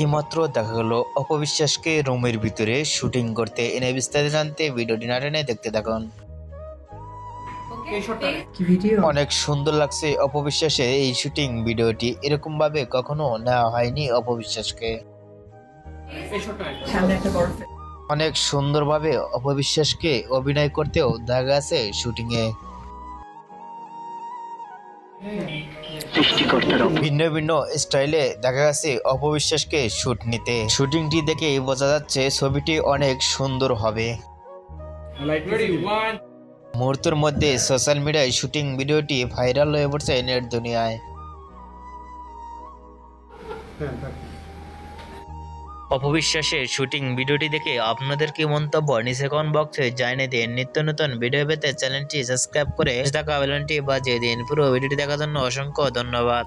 এইমাত্র দেখা গেল অপবিশ্বাসকে রুমের ভিতরে শুটিং করতে। এনে বিস্তারিত জানতে ভিডিওটি না টেনে দেখতে থাকুন। অনেক সুন্দর লাগছে অপবিশ্বাসের এই শুটিং ভিডিওটি। এরকম ভাবে কখনো নেওয়া হয়নি অপবিশ্বাসকে। অনেক সুন্দরভাবে অপবিশ্বাসকে অভিনয় করতেও দেখা গেছে শুটিং এ ভিন্ন ভিন্ন স্টাইলে দেখা গেছে অপবিশ্বাসকে শুট নিতে। শুটিংটি দেখে বোঝা যাচ্ছে ছবিটি অনেক সুন্দর হবে। মুহূর্তের মধ্যে সোশ্যাল মিডিয়ায় শুটিং ভিডিওটি ভাইরাল হয়ে পড়ছে নেট দুনিয়ায়। অপবিশ্বাসের শুটিং ভিডিওটি দেখে আপনাদের কি মন্তব্য? নিচে কমেন্ট বক্সে জানিয়ে দিন। নিত্য নতুন ভিডিও পেতে চ্যানেলটি সাবস্ক্রাইব করে থাকা বেলনটি বাজিয়ে দিন। পুরো ভিডিওটি দেখার জন্য অসংখ্য ধন্যবাদ।